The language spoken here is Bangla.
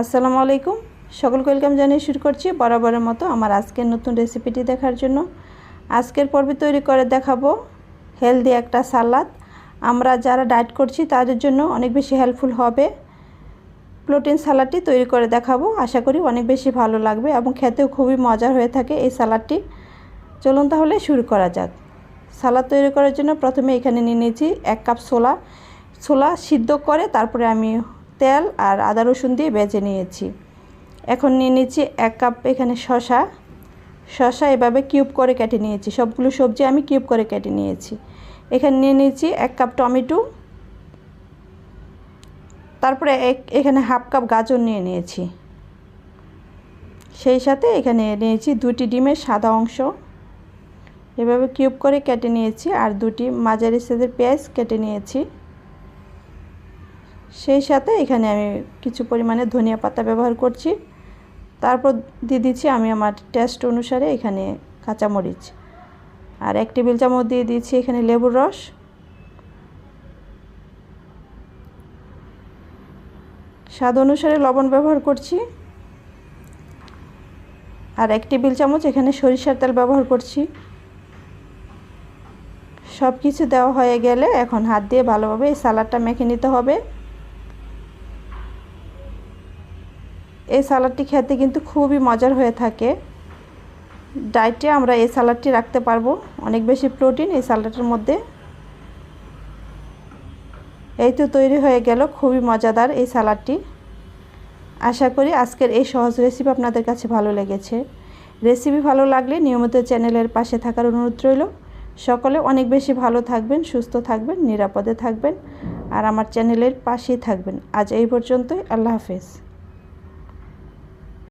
আসসালামু আলাইকুম। সকলকে ওয়েলকাম জানিয়ে শুরু করছি বরাবরের মতো আমার আজকের নতুন রেসিপিটি দেখার জন্য। আজকের পর্বে তৈরি করে দেখাবো হেলদি একটা সালাদ। আমরা যারা ডায়েট করছি তাদের জন্য অনেক বেশি হেল্পফুল হবে। প্রোটিন সালাডটি তৈরি করে দেখাবো। আশা করি অনেক বেশি ভালো লাগবে এবং খেতেও খুবই মজার হয়ে থাকে এই সালাডটি চলুন তাহলে শুরু করা যাক। সালাদ তৈরি করার জন্য প্রথমে এখানে নিয়ে নিয়েছি এক কাপ ছোলা। ছোলা সিদ্ধ করে তারপরে আমি তেল আর আদা রসুন দিয়ে বেজে নিয়েছি। এখন নিয়ে নিচ্ছি এক কাপ এখানে শশা শশা এভাবে কিউব করে কেটে নিয়েছি। সবগুলো সবজি আমি কিউব করে কেটে নিয়েছি। এখানে নিয়ে নিয়েছি এক কাপ টমেটো। তারপরে এক, এখানে হাফ কাপ গাজর নিয়ে নিয়েছি। সেই সাথে এখানে নিয়েছি দুটি ডিমের সাদা অংশ। এভাবে কিউব করে কেটে নিয়েছি আর দুটি মাঝারি সাইজের পেঁয়াজ কেটে নিয়েছি। সেই সাথে এখানে আমি কিছু পরিমাণে ধনিয়া পাতা ব্যবহার করছি। তারপর দিয়ে দিচ্ছি আমি আমার টেস্ট অনুসারে এখানে কাঁচামরিচ। আর এক টেবিল চামচ দিয়ে দিচ্ছি এখানে লেবুর রস। স্বাদ অনুসারে লবণ ব্যবহার করছি। আর এক টেবিল চামচ এখানে সরিষার তেল ব্যবহার করছি। সব কিছু দেওয়া হয়ে গেলে এখন হাত দিয়ে ভালোভাবে এই সালাডটা মেখে নিতে হবে। এই সালাডটি খেতে কিন্তু খুবই মজার হয়ে থাকে। ডায়েটে আমরা এই সালাডটি রাখতে পারব। অনেক বেশি প্রোটিন এই সালাডের মধ্যে। এই তো তৈরি হয়ে গেল, খুবই মজাদার এই সালাডটি। আশা করি আজকের এই সহজ রেসিপি আপনাদের কাছে ভালো লেগেছে। রেসিপি ভালো লাগলে নিয়মিত চ্যানেলের পাশে থাকার অনুরোধ রইল। সকলে অনেক বেশি ভালো থাকবেন, সুস্থ থাকবেন, নিরাপদে থাকবেন। আর আমার চ্যানেলের পাশেই থাকবেন। আজ এই পর্যন্তই, আল্লাহ হাফেজ।